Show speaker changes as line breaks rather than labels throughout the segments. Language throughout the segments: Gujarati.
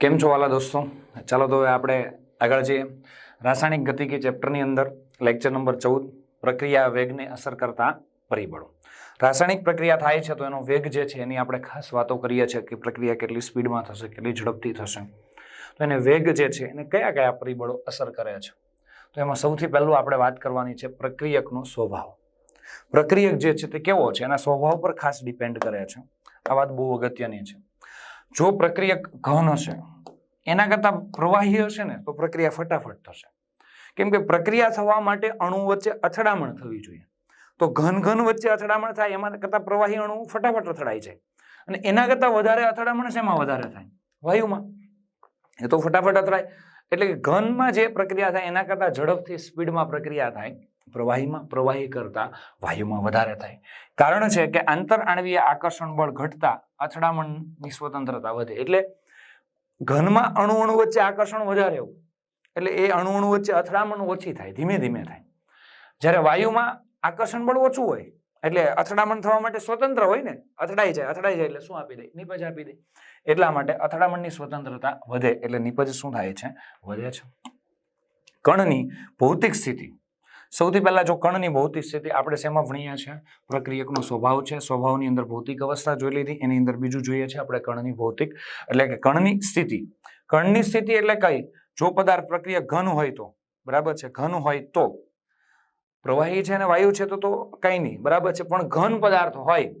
કેમ છો વાલા દોસ્તો? ચાલો તો હવે આપણે આગળ જઈએ. રાસાયણિક ગતિકી ચેપ્ટરની અંદર લેક્ચર નંબર ચૌદ, પ્રક્રિયા વેગને અસર કરતા પરિબળો. રાસાયણિક પ્રક્રિયા થાય છે તો એનો વેગ જે છે એની આપણે ખાસ વાતો કરીએ છીએ કે પ્રક્રિયા કેટલી સ્પીડમાં થશે, કેટલી ઝડપથી થશે. તો એને વેગ જે છે એને કયા કયા પરિબળો અસર કરે છે? તો એમાં સૌથી પહેલું આપણે વાત કરવાની છે પ્રક્રિયકનો સ્વભાવ. પ્રક્રિયક જે છે તે કેવો છે? એના સ્વભાવ પર ખાસ ડિપેન્ડ કરે છે. આ વાત બહુ અગત્યની છે. જો પ્રક્રિયક ઘન હશે એના કરતાં પ્રવાહી હશે ને, તો પ્રક્રિયા ફટાફટ થશે. કેમ કે પ્રક્રિયા થવા માટે અણુ વચ્ચે અથડામણ થવી જોઈએ. તો ઘન ઘન વચ્ચે અથડામણ થાય એમાં કરતાં પ્રવાહી અણુ ફટાફટ અથડાય છે. અને એના કરતાં વધારે અથડામણ શેમાં વધારે થાય? વાયુમાં. એ તો ફટાફટ અથડાય. એટલે ઘનમાં જે પ્રક્રિયા થાય, એના કરતાં ઝડપથી સ્પીડમાં પ્રક્રિયા થાય. પ્રવાહીમાં, પ્રવાહી કરતાં વાયુમાં વધારે થાય. કારણ છે કે આંતર આણવીય આકર્ષણ બળ ઘટતા અથડામણની સ્વતંત્રતા વધે. એટલે ઘનમાં અણુ અણુ વચ્ચે આકર્ષણ વધારે હોય. એટલે એ અણુ અણુ વચ્ચે અથડામણ ઓછી થાય, ધીમે ધીમે થાય. જ્યારે વાયુમાં આકર્ષણ બળ ઓછું હોય, એટલે અથડામણ થવા માટે સ્વતંત્ર હોય ને, અથડાઈ જાય અથડાઈ જાય એટલે શું આપી દે? નિપજ આપી દે. એટલા માટે અથડામણની સ્વતંત્રતા વધે. એટલે નિપજ શું થાય છે? વધે છે. કણની ભૌતિક સ્થિતિ. સૌથી પહેલા જો કણની ભૌતિક સ્થિતિ આપણે શેમાં ભણ્યા છે પ્રક્રિયકનો સ્વભાવ છે, સ્વભાવની અંદર ભૌતિક અવસ્થા જોઈ લીધી, એની અંદર બીજું જોઈએ છે આપણે કણની ભૌતિક. એટલે કે કણની સ્થિતિ. કણની સ્થિતિ એટલે કઈ? જો પદાર્થ પ્રક્રિયા ઘન હોય તો. બરાબર છે? ઘન હોય તો. પ્રવાહી છે અને વાયુ છે તો તો કઈ નહીં. બરાબર છે? પણ ઘન પદાર્થ હોય.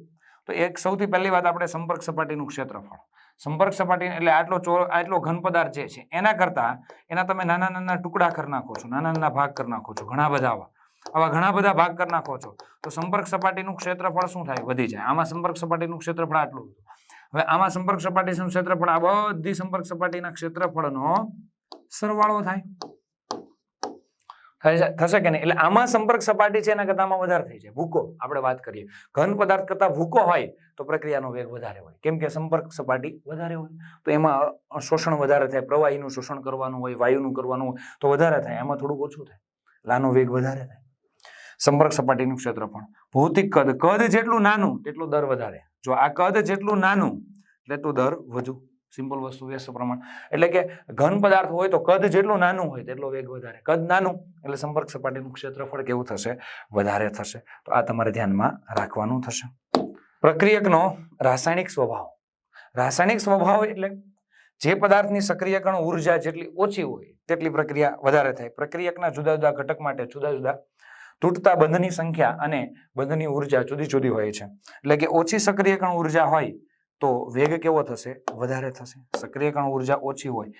તો એક સૌથી પહેલી વાત આપણે સંપર્ક સપાટીનું ક્ષેત્રફળ. સંપર્ક સપાટી એટલે આટલો ચો, આટલો ઘન પદાર્થ જે છે, એના કરતા એના તમે નાના નાના ટુકડા કરી નાખો છો, નાના નાના ભાગ કરી નાખો છો, ઘણા બધા આવા. આવા ઘણા બધા ભાગ કરી નાખો છો, તો સંપર્ક સપાટીનું ક્ષેત્રફળ શું થાય? વધી જાય. આમાં સંપર્ક સપાટીનું ક્ષેત્રફળ આટલું હતું. હવે આમાં સંપર્ક સપાટીનું ક્ષેત્રફળ, આ બધી સંપર્ક સપાટીના ક્ષેત્રફળનો સરવાળો થાય. થશે કે નહીં? એટલે આમાં સંપર્ક સપાટી છે એના કરતામાં વધારે થઈ જાય. ભૂકો, આપણે વાત કરીએ. ઘન પદાર્થ કરતા ભૂકો હોય તો પ્રક્રિયાનો વેગ વધારે હોય. કેમ કે સંપર્ક સપાટી વધારે હોય. તો એમાં શોષણ વધારે થાય. પ્રવાહીનું શોષણ કરવાનું હોય, વાયુનું કરવાનું હોય તો વધારે થાય. એમાં થોડુંક ઓછું થાય. લાનો વેગ વધારે થાય. સંપર્ક સપાટીનું ક્ષેત્રફળ. ભૌતિક કદ. કદ જેટલું નાનું, તેટલો દર વધારે. જો આ કદ જેટલું નાનું તેટલું દર વધુ. સિમ્પલ વસ્તુ વ્યસ્ત પ્રમાણ. એટલે કે ઘન પદાર્થ હોય તો કદ જેટલું નાનું હોય તેટલો વેગ વધારે. કદ નાનું એટલે સંપર્ક સપાટીનું ક્ષેત્રફળ કેવું થશે? વધારે થશે. તો આ તમારે ધ્યાનમાં રાખવાનું થશે. પ્રક્રિયકનો રાસાયણિક સ્વભાવ. રાસાયણિક સ્વભાવ એટલે જે પદાર્થની સક્રિયકરણ ઊર્જા જેટલી ઓછી હોય તેટલી પ્રક્રિયા વધારે થાય. પ્રક્રિયકના જુદા જુદા ઘટક માટે જુદા જુદા તૂટતા બંધની સંખ્યા અને બંધની ઊર્જા જુદી જુદી હોય છે. એટલે કે ઓછી સક્રિયકરણ ઊર્જા હોય તો વેગ કેવો થશે? વધારે થશે. સક્રિયકરણ ઊર્જા ઓછી હોય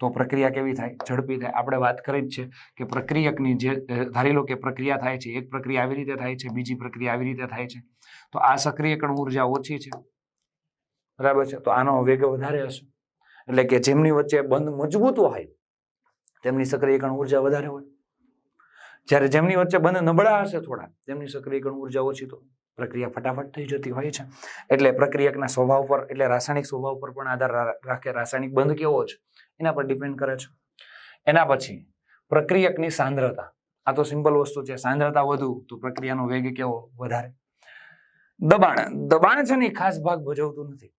તો પ્રક્રિયા કેવી થાય? ઝડપી થાય. આપણે વાત કરી જ છે કે પ્રક્રિયકની જે ધારી લો કે પ્રક્રિયા થાય છે. એક પ્રક્રિયા આવી રીતે થાય છે, બીજી પ્રક્રિયા આવી રીતે થાય છે. તો આ સક્રિયકરણ ઊર્જા ઓછી છે. બરાબર છે? તો આનો વેગ વધારે હશે. એટલે કે જેમની વચ્ચે બંધ મજબૂત હોય, તેમની સક્રિયકરણ ઊર્જા વધારે હોય. જ્યારે જેમની વચ્ચે બંધ નબળા હશે થોડા, તેમની સક્રિયકરણ ઊર્જા ઓછી તો પ્રક્રિયા ફટાફટ થઈ જતી હોય છે. એટલે પ્રક્રિયકના સ્વભાવ પર, એટલે રાસાયણિક સ્વભાવ પર પણ આધાર રાખે, રાસાયણિક બંધ કેવો છે? એના પર ડિપેન્ડ કરે છે. એના પછી, પ્રક્રિયકની સાંદ્રતા. આ તો સિમ્પલ વસ્તુ છે. સાંદ્રતા વધુ, તો પ્રક્રિયાનો વેગ કેવો? વધારે. દબાણ. દબાણ છે ને ખાસ ભાગ ભજવતું નથી.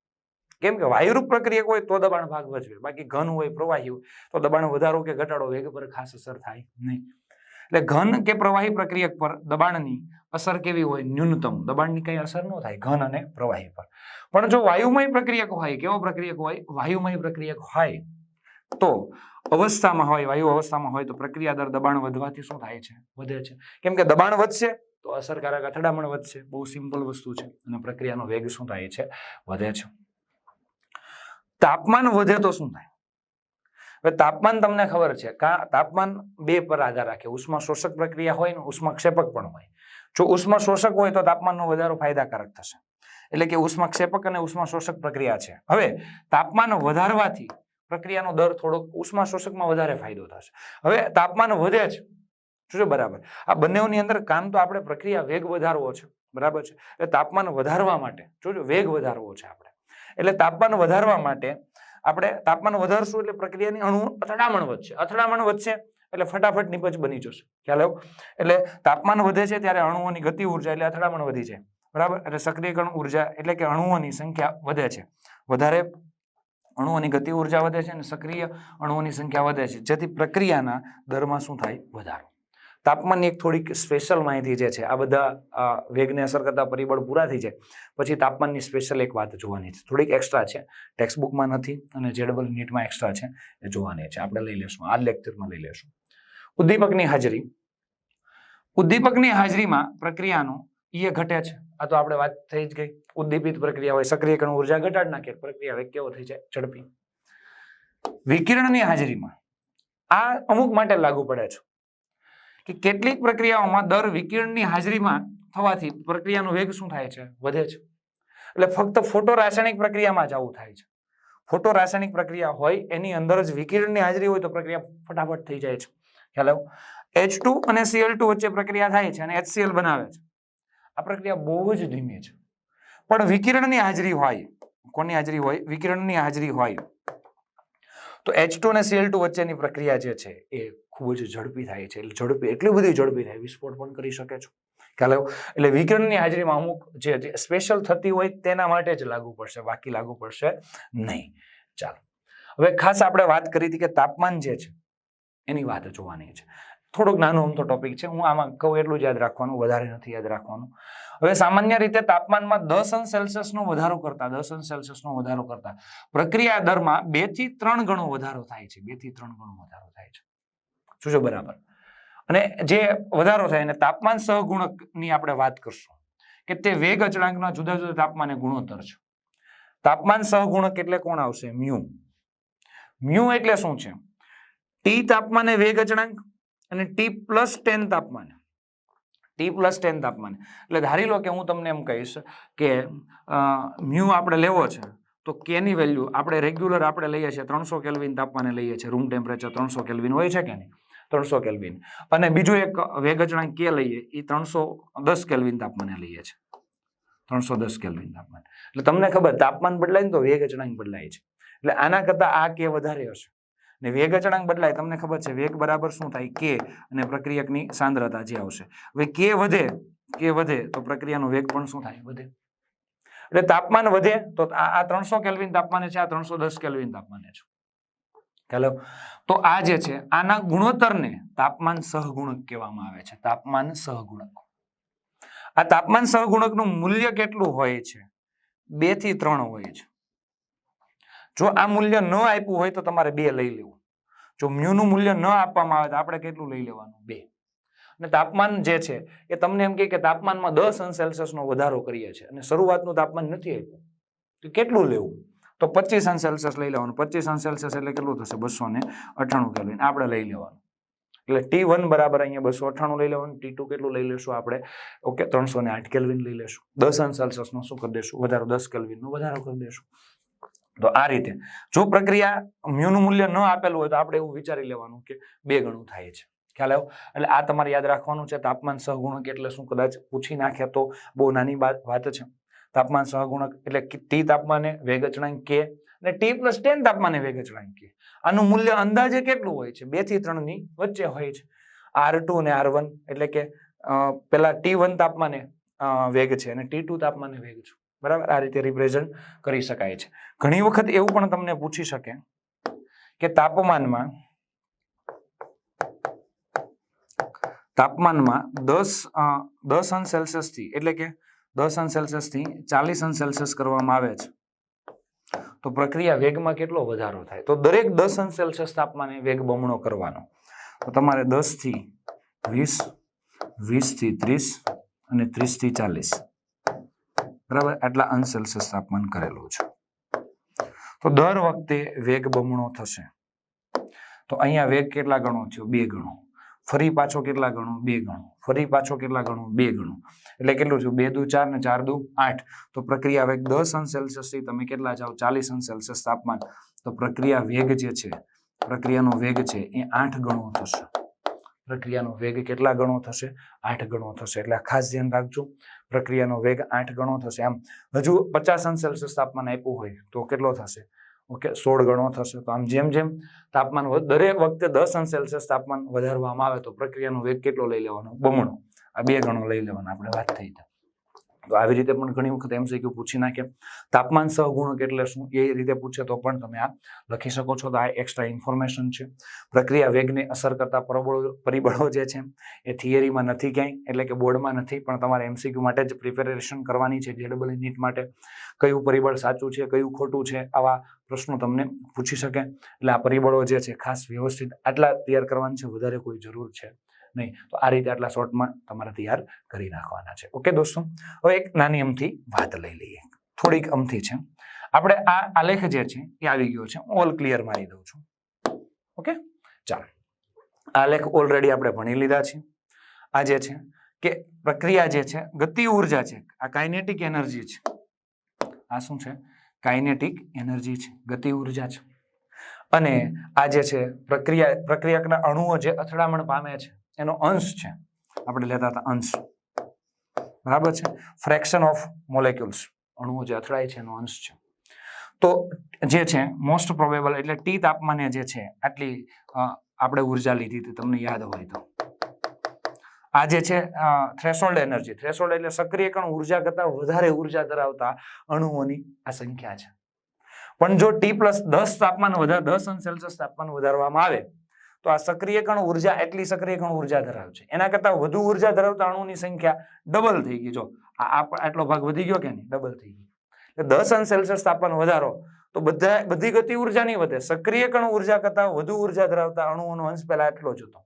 કેમ કે વાયુરૂપ પ્રક્રિયક હોય તો દબાણ ભાગ ભજવે. બાકી ઘન હોય, પ્રવાહી હોય, તો દબાણ વધારો કે ઘટાડો વેગ પર ખાસ અસર થાય નહીં. એટલે ઘન કે પ્રવાહી પ્રક્રિયક પર દબાણની અસર કેવી હોય? ન્યૂનતમ. દબાણની કઈ અસર ન થાય. ઘન અને પ્રવાહી પર. પણ જો વાયુમય પ્રક્રિયક હોય કેવો પ્રક્રિયક હોય વાયુમય પ્રક્રિયક હોય તો અવસ્થામાં હોય, વાયુ અવસ્થામાં હોય, તો પ્રક્રિયા દર દબાણ વધવાથી શું થાય છે? વધે છે. કેમ કે દબાણ વધશે, તો અસરકારક અથડામણ વધશે. બહુ સિમ્પલ વસ્તુ છે. અને પ્રક્રિયાનો વેગ શું થાય છે? વધે છે. તાપમાન વધે તો શું થાય? હવે તાપમાન તમને ખબર છે. કા, તાપમાન બે પર આધાર રાખે. ઉષ્મા શોષક પ્રક્રિયા હોય ને ઉષ્મા ક્ષેપક પણ હોય. જો ઉષ્મા શોષક હોય તો તાપમાનનો વધારો ફાયદાકારક થશે. એટલે કે ઉષ્મા ક્ષેપક અને ઉષ્મા શોષક પ્રક્રિયા છે. હવે તાપમાન વધારવાથી પ્રક્રિયાનો દર થોડોક ઉષ્મા શોષકમાં વધારે ફાયદો થશે. હવે, તાપમાન વધે જ. છે? જોજો બરાબર. આ બંનેઓની અંદર કામ તો આપણે પ્રક્રિયા વેગ વધારવો છે. બરાબર છે? એટલે તાપમાન વધારવા માટે જોજો વેગ વધારવો છે આપણે. એટલે તાપમાન વધારવા માટે આપણે, તાપમાન વધારશું એટલે પ્રક્રિયાની અણુ અથડામણ વધશે. અથડામણ વધશે. એટલે ફટાફટ નિપજ બની જશે. ખ્યાલ આવ્યો? એટલે તાપમાન વધે છે ત્યારે અણુઓની ગતિ ઊર્જા એટલે અથડામણ વધી છે બરાબર? એટલે સક્રિયકરણ ઊર્જા એટલે કે અણુઓની સંખ્યા વધે છે. વધારે અણુઓની ગતિ ઊર્જા વધે છે અને સક્રિય અણુઓની સંખ્યા વધે છે. જેથી પ્રક્રિયાના દરમાં શું થાય? વધારો. તાપમાનની એક થોડીક સ્પેશિયલ માહિતી જે છે, આ બધા વેગને અસર કરતા પરિબળ પૂરા થઈ જાય, પછી તાપમાનની સ્પેશિયલ એક વાત જોવાની છે. થોડીક એક્સ્ટ્રા છે ટેક્સ્ટબુકમાં નથી અને જેડબલ નીટમાં એક્સ્ટ્રા છે, એ જોવાની છે. આપણે લઈ લેશું, આ લેક્ચરમાં લઈ લેશું. ઉદ્દીપકની હાજરી. ઉદ્દીપકની હાજરીમાં પ્રક્રિયાનો ઈએ ઘટે છે. આ તો આપણે વાત થઈ જ ગઈ. ઉદ્દીપિત પ્રક્રિયા હોય સક્રિયકરણ ઊર્જા ઘટાડી નાખે, પ્રક્રિયા વેગ કેવો થઈ જાય? ઝડપી. વિકિરણની હાજરીમાં આ અમુક માટે લાગુ પડે છે. કે કેટલીક પ્રક્રિયાઓમાં દર વિકિરણની હાજરીમાં થવાથી પ્રક્રિયાનો વેગ શું થાય છે? વધે છે. એટલે ફક્ત ફોટો રાસાયણિક પ્રક્રિયામાં જ આવું થાય છે. ફોટો રાસાયણિક પ્રક્રિયા હોય, એની અંદર જ વિકિરણની હાજરી હોય તો પ્રક્રિયા ફટાફટ થઈ જાય છે. ખ્યાલ આવ્યો એચ ટુ અને સીએલ ટુ વચ્ચે પ્રક્રિયા થાય છે અને એચસીએલ બનાવે છે. આ પ્રક્રિયા બહુ જ ધીમી છે. પણ વિકિરણની હાજરી હોય, કોની હાજરી હોય? વિકિરણની હાજરી હોય. તો એચ ટુ અને સીએલ ટુ વચ્ચેની પ્રક્રિયા જે છે એ ખૂબ જ ઝડપી થાય છે. એટલે ઝડપી, એટલી બધી ઝડપી થાય. વિસ્ફોટ પણ કરી શકે છે. ખ્યાલ એટલે વિકિરણની હાજરીમાં અમુક જે સ્પેશિયલ થતી હોય તેના માટે જ લાગુ પડશે. બાકી લાગુ પડશે નહીં. ચાલો. હવે ખાસ આપણે વાત કરી હતી કે તાપમાન જે છે, એની વાત જોવાની છે. થોડોક નાનો અમથો ટોપિક છે. હું આમાં કહું એટલું જ યાદ રાખવાનું, વધારે નથી યાદ રાખવાનું. હવે સામાન્ય રીતે તાપમાનમાં દસ અંશ સેલ્સિયસનો વધારો કરતા, દસ અંશ સેલ્સિયસનો વધારો કરતા, પ્રક્રિયા દરમાં બેથી ત્રણ ગણો વધારો થાય છે. બેથી ત્રણ ગણો વધારો થાય છે. છે બરાબર. અને જે વધારો થાય એને તાપમાન સહગુણકની આપણે વાત કરશું કે તે વેગ અચળાંકના જુદા જુદા તાપમાને ગુણોત્તર છે. તાપમાન સહગુણક એટલે કોણ આવશે? મ્યુ. મ્યુ એટલે શું છે? ટી તાપમાને વેગ અચળાંક અને ટી પ્લસ ટેન તાપમાને. ટી પ્લસ ટેન તાપમાને. એટલે ધારી લો કે હું તમને એમ કહીશ કે મ્યુ આપણે લેવો છે, તો કેની વેલ્યુ આપણે રેગ્યુલર આપણે લઈએ છીએ ત્રણસો કેલ્વિન તાપમાને લઈએ છીએ, રૂમ ટેમ્પરેચર ત્રણસો કેલ્વિન હોય છે કે નહીં? ત્રણસો કેલ્વિન. અને બીજું એક વેગ અચળાંક કે લઈએ એ ત્રણસો દસ કેલ્વિન તાપમાને લઈએ છે. ત્રણસો દસ કેલ્વિન તાપમાન. એટલે તમને ખબર, તાપમાન બદલાય ને તો વેગ અચળાંક બદલાય છે. એટલે આના કરતાં આ કે વધારે હશે. ને વેગ અચળાંક બદલાય, તમને ખબર છે, વેગ બરાબર શું થાય? કે અને પ્રક્રિયકની સાંદ્રતા જે આવશે. હવે કે વધે કે વધે, તો પ્રક્રિયાનો વેગ પણ શું થાય? વધે. એટલે તાપમાન વધે, તો આ ત્રણસો કેલ્વિન તાપમાને છે, આ ત્રણસો દસ કેલ્વિન તાપમાને છે. હેલો. તો આ જે છે, આના ગુણોત્તરને તાપમાન સહગુણક કહેવામાં આવે છે, તાપમાન સહગુણક. આ તાપમાન સહગુણકનું મૂલ્ય કેટલું હોય છે? બેથી ત્રણ હોય છે. જો આ મૂલ્ય ન આપ્યું હોય તો તમારે બે લઈ લેવું. જો મ્યુનું મૂલ્ય ન આપવામાં આવે તો આપણે કેટલું લઈ લેવાનું? બે. અને તાપમાન જે છે, એ તમને એમ કે તાપમાનમાં દસ અંશ સેલ્સિયસનો વધારો કરીએ છીએ. અને શરૂઆતનું તાપમાન નથી આપ્યું. તો કેટલું લેવું? તો પચીસ અંશ સેલ્સિયસ લઈ લેવાનું. પચીસ અંશ સેલ્સિયસ એટલે કેટલું થશે? બસો ને અઠાણું કેલ્વિન આપણે લઈ લેવાનું. એટલે ટી વન બરાબર અહીંયા બસો અઠાણું લઈ લેવાનું. ટી ટુ કેટલું લઈ લેશું આપણે? ઓકે, ત્રણસો ને આઠ કેલ્વિન લઈ લેશું. દસ અંશ સેલ્સિયસનો શું કરી દેશું? વધારો દસ કેલ્વિનનો વધારો કરી દેશું. તો આ રીતે. જો પ્રક્રિયા મ્યુનું મૂલ્ય ન આપેલું હોય તો આપણે એવું વિચારી લેવાનું કે બે ગણું થાય છે. ખ્યાલ આવ્યો? એટલે આ તમારે યાદ રાખવાનું છે. તાપમાન સહગુણક એટલે શું? કદાચ પૂછી નાખે તો બહુ નાની વાત છે. તાપમાન સહગુણક એટલે ટી તાપમાને વેગ અચળાંક કે અને ટી પ્લસ ટેન તાપમાને વેગ અચળાંક કે. આનું મૂલ્ય અંદાજે કેટલું હોય છે? બેથી ત્રણની વચ્ચે હોય છે. આર ટુ અને આર વન એટલે કે પેલા ટી વન તાપમાને વેગ છે અને ટી ટુ તાપમાને વેગ છે. બરાબર? આ રીતે રિપ્રેઝન્ટ કરી શકાય છે. ઘણી વખત એવું પણ તમને પૂછી શકે કે તાપમાનમાં તાપમાનમાં દસ દસ અંશ સેલ્સિયસથી એટલે કે દસ અંશ સેલ્સિયસથી ચાલીસ અંશ કરવામાં આવે છે. તો પ્રક્રિયા વેગમાં કેટલો વધારો થાય? તો દરેક દસ અંશ સેલ્સિયસ તાપમાને વેગ બમણો કરવાનો. તો તમારે દસથી વીસ, વીસથી ત્રીસ અને ત્રીસથી ચાલીસ. બરાબર? આટલા અંશ તાપમાન કરેલું છે. તો દર વખતે વેગ બમણો થશે. તો અહીંયા વેગ કેટલા ગણો થયો? બે ગણો. ફરી પાછો કેટલા ગણો? બે ગણો. ફરી પાછો કેટલા ગણો? બે ગણો. એટલે કેટલું થયું? બે દુ ચાર ને ચાર દુ આઠ. તો પ્રક્રિયા વેગ દસ અંશ સેલ્સિયસથી તમે કેટલા જાઓ? ચાલીસ અંશ સેલ્સિયસ તાપમાન. તો પ્રક્રિયા વેગ જે છે, પ્રક્રિયાનો વેગ છે એ આઠ ગણો થશે. પ્રક્રિયાનો વેગ કેટલા ગણો થશે? આઠ ગણો થશે. એટલે ખાસ ધ્યાન રાખજો. પ્રક્રિયાનો વેગ આઠ ગણો થશે. આમ, હજુ પચાસ અંશ સેલ્સિયસ તાપમાન આપ્યું હોય તો કેટલો થશે? ઓકે, સોળ ગણો થશે. તો આમ જેમ જેમ તાપમાન દરેક વખતે દસ અંશ સેલ્સિયસ તાપમાન વધારવામાં આવે તો પ્રક્રિયાનો વેગ કેટલો લઈ લેવાનો? બમણો. આ બે ગણો લઈ લેવાનો, આપણે વાત થઈ તો. આવી રીતે પણ ઘણી વખત એમસીક્યુ પૂછી નાખે. તાપમાન સહગુણક એટલે શું? એ રીતે પૂછે તો પણ તમે આ લખી શકો છો. તો આ એક્સ્ટ્રા ઇન્ફોર્મેશન છે. પ્રક્રિયા વેગને અસર કરતા પરબળો, પરિબળો જે છે, એ થિયરીમાં નથી ક્યાંય, એટલે કે બોર્ડમાં નથી, પણ તમારે એમસીક્યુ માટે જ પ્રિપેરેશન કરવાની છે. જેડબલ નીટ માટે કયું પરિબળ સાચું છે, કયું ખોટું છે, આવા પ્રશ્નો તમને પૂછી શકે. એટલે આ પરિબળો જે છે, ખાસ વ્યવસ્થિત આટલા તૈયાર કરવાના છે, વધારે કોઈ જરૂર છે નહીં. તો આ રીતે આટલા શોર્ટમાં તમારે તૈયાર કરી નાખવાના છે. ઓકે દોસ્તો, હવે એક નાની અમથી વાત લઈ લઈએ. થોડીક અમથી છે. આપણે આ આલેખ જે છે, એ આવી ગયો છે. ઓલ ક્લિયર મારી દઉં છું. ઓકે? ચાલો. આલેખ ઓલરેડી આપણે ભણી લીધા છે. આ જે છે, કે પ્રક્રિયા જે છે, ગતિ ઊર્જા છે, આ કાઇનેટિક એનર્જી છે. આ શું છે? કાઇનેટિક એનર્જી છે, ગતિ ઊર્જા છે. અને આ જે છે, પ્રક્રિયા, પ્રક્રિયકના અણુઓ જે અથડામણ પામે છે, એનો અંશ છે. આપણે લેતા હતા અંશ. બરાબર છે? Fraction of molecules. અણુઓ જે અથડાય છે, એનો અંશ છે. તો જે છે મોસ્ટ પ્રોબેબલ એટલે ટી તાપમાને જે છે, આટલી આપણે ઊર્જા લીધી હતી, તમને યાદ હોય તો. આ જે છે થ્રેશોલ્ડ એનર્જી થ્રેશોલ્ડ એટલે સક્રિયકરણ ઊર્જા કરતા વધારે ઊર્જા ધરાવતા અણુઓની આ સંખ્યા છે. પણ જો ટી પ્લસ દસ તાપમાન વધારે, દસ અંશ સેલ્સિયસ તાપમાન વધારવામાં આવે, તો આ સક્રિયકણ ઊર્જા એટલી સક્રિય કણ ઊર્જા ધરાવે છે. એના કરતા વધુ ઊર્જા ધરાવતા અણુની સંખ્યા ડબલ થઈ ગઈ. જો આટલો ભાગ વધી ગયો કે નહીં? ડબલ થઈ ગઈ એટલે દસ અંશ સેલ્સિયસ તાપમાન વધારો, તો બધા, બધી ગતિ ઊર્જા નહીં વધે. સક્રિયકણ ઊર્જા કરતા વધુ ઊર્જા ધરાવતા અણુઓનો અંશ પહેલા એટલો જ હતો.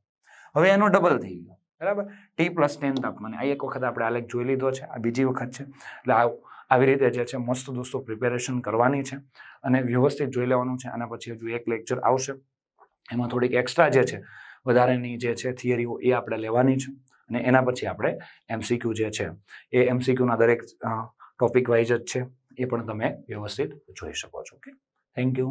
હવે એનો ડબલ થઈ ગયો. બરાબર? ટી પ્લસ ટેન તાપમાને. આ એક વખત આપણે આલેખ જોઈ લીધો છે. આ બીજી વખત છે. એટલે આ આવી રીતે જે છે, મસ્ત દોસ્તો પ્રિપેરેશન કરવાની છે અને વ્યવસ્થિત જોઈ લેવાનું છે. આના પછી હજુ એક લેક્ચર આવશે. એમાં થોડીક એક્સ્ટ્રા જે છે, વધારેની જે છે થિયરીઓ એ આપણે લેવાની છે. અને એના પછી આપણે એમસીક્યુ જે છે, એ એમસીક્યુના દરેક ટોપિક વાઇઝ જ છે. એ પણ તમે વ્યવસ્થિત જોઈ શકો છો. Okay thank you